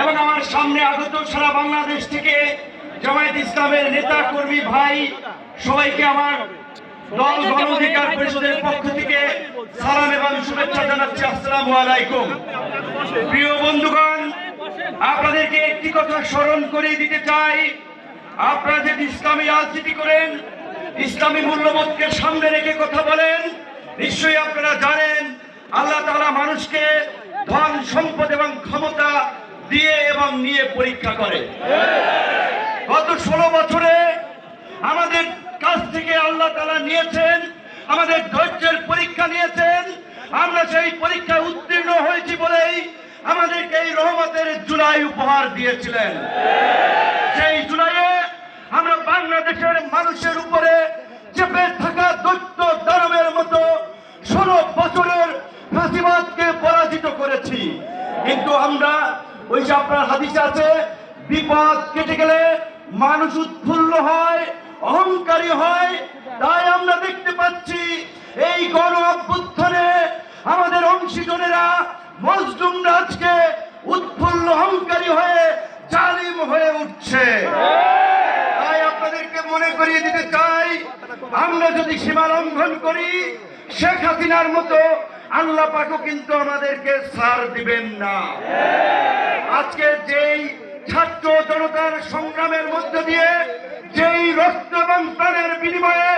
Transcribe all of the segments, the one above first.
এবং আমার সামনে আগত সারা বাংলাদেশ থেকে জামায়াত ইসলামের নেতা কর্মী ভাই, সবাইকে আমার দল গণ অধিকার পরিষদের পক্ষ থেকে সালাম এবং শুভেচ্ছা জানাচ্ছি। আসসালামু আলাইকুম। প্রিয় বন্ধুগণ, আপনাদেরকে একটি কথা স্মরণ করে দিতে চাই। আপনারা যদি ইসলামী রাজনীতি করেন, ইসলামী মূল্যবোধকে সামনে রেখে কথা বলেন, নিশ্চয়ই আপনারা জানেন, আল্লাহ তাআলা মানুষকে ধন, সম্পদ এবং ক্ষমতা দিয়ে এবং নিয়ে পরীক্ষা করে। গত ষোলো বছরে আমাদের কাছ থেকে আল্লাহ তালা নিয়েছেন, আমাদের ধৈর্যের পরীক্ষা নিয়েছেন, আমরা সেই পরীক্ষায় উত্তীর্ণ হয়েছি বলেই আমাদেরকে এই রহমতের জুলাই উপহার দিয়েছিলেন। সেই জুলাইয়ে আমরা বাংলাদেশের মানুষের উপরে চেপে থাকা দৈত্য দানবের মতো ষোলো বছরের ফাঁসিবাদকে পরাজিত করেছি। কিন্তু আমরা ওই যে আপনার হাদিসে আছে, বিপদ কেটে গেলে মানুষ উৎফুল্ল হয়, অহংকারী হয়। তাই আমরা দেখতে পাচ্ছি এই গণ অভ্যুত্থানে আমাদের অংশীজনেরা মজলুম রাজকে উৎফুল্ল, অহংকারী হয়ে জালিম হয়ে উঠছে। তাই আপনাদেরকে মনে করিয়ে দিতে চাই, আমরা যদি সীমা লঙ্ঘন করি, শেখ হাসিনার মতো আল্লাহ পাকও কিন্তু আমাদেরকে সার দিবেন না। আজকে যেই ছাত্র জনতার সংগ্রামের মধ্য দিয়ে যেই রক্ত এবং প্রাণের বিনিময়ে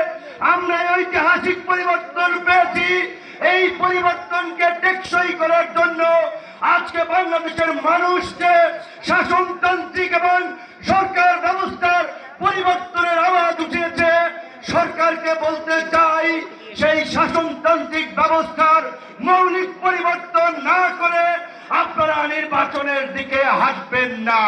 আমরা ঐতিহাসিক পরিবর্তন পেয়েছি, এই পরিবর্তনকে টেকসই করার জন্য আজকে বাংলাদেশের মানুষকে শাসনতান্ত্রিক এবং সরকার ব্যবস্থার পরিবর্তনের আওয়াজ উঠিয়েছে সরকারকে বলতে চাই সেই শাসনতান্ত্রিক ব্যবস্থার মৌলিক পরিবর্তন না করে আপনারা নির্বাচনের দিকে হাঁটবেন না।